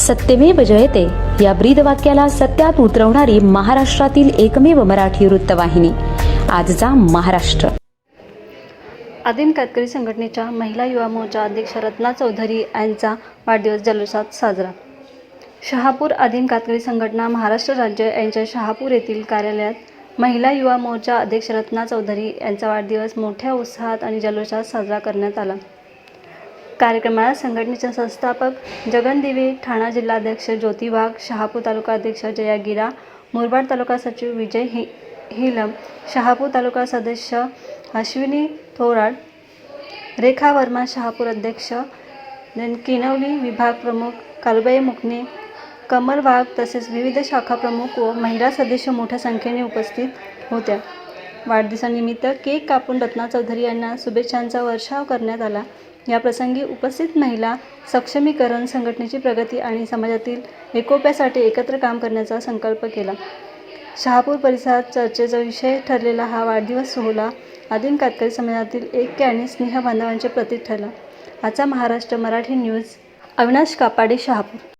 सत्यमेव जयते. या ब्रीदवाक्याला सत्यात उतरवणारी महाराष्ट्रातील एकमेव मराठी वृत्तवाहिनी. आजचा महाराष्ट्र. आदिम कातकरी संघटनेच्या महिला युवा मोर्चा अध्यक्ष रत्ना चौधरी यांचा वाढदिवस जल्लोषात साजरा. शहापूर आदिम कातकरी संघटना महाराष्ट्र राज्य यांच्या शहापूर येथील कार्यालयात महिला युवा मोर्चा अध्यक्ष रत्ना चौधरी यांचा वाढदिवस मोठ्या उत्साहात आणि जल्लोषात साजरा करण्यात आला. कार्यक्रमाला संघटनेचे संस्थापक जगन दिवे ठाणा जिल्हाध्यक्ष ज्योती वाघ शहापूर तालुका अध्यक्ष जया गिरा मुरबाड तालुका सचिव विजय हि हिलम शहापूर तालुका सदस्य अश्विनी थोराड रेखा वर्मा शहापूर अध्यक्ष देन किनवली विभाग प्रमुख कालबाई मुकणे कमल वाघ तसेच विविध शाखा प्रमुख व महिला सदस्य मोठ्या संख्येने उपस्थित होत्या. वाढदिवसानिमित्त केक कापून रत्ना चौधरी यांना शुभेच्छांचा वर्षाव करण्यात आला. या प्रसंगी उपस्थित महिला सक्षमीकरण संघटनेची प्रगती आणि समाजातील एकोप्यासाठी एकत्र काम करण्याचा संकल्प केला. शहापूर परिसरात चर्चेचा विषय ठरलेला हा वाढदिवस सोहळा आदिम कातकरी समाजातील ऐक्य आणि स्नेह बांधवांचे प्रतीक ठरला. आजचा महाराष्ट्र मराठी न्यूज अविनाश कापाडे शहापूर.